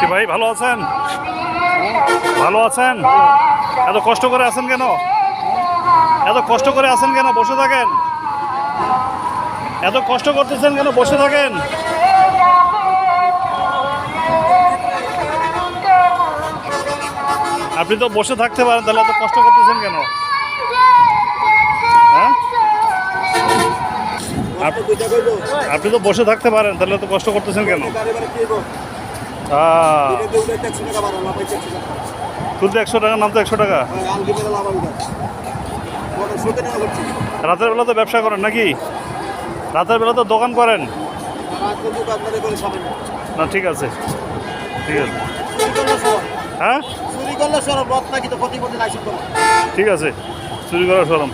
কি ভাই, ভালো আছেন? ভালো আছেন? এত কষ্ট করে আছেন কেন? এত কষ্ট করে আছেন কেন? বসে থাকেন। এত কষ্ট করতেছেন কেন? বসে থাকেন। আপনি তো বসে থাকতে পারেন, তাহলে এত কষ্ট করতেছেন কেন? হ্যাঁ? আপ- আপনি তো বসে থাকতে পারেন, তাহলে এত কষ্ট করতেছেন কেন? তুলতে একশো টাকা নামতে একশো টাকা। রাতের বেলা তো ব্যবসা করেন নাকি? রাতের বেলা তো দোকান করেন। না ঠিক আছে। ঠিক আছে। হ্যাঁ? চুরি করলে সরম ঠিক আছে। চুরি করার সরম।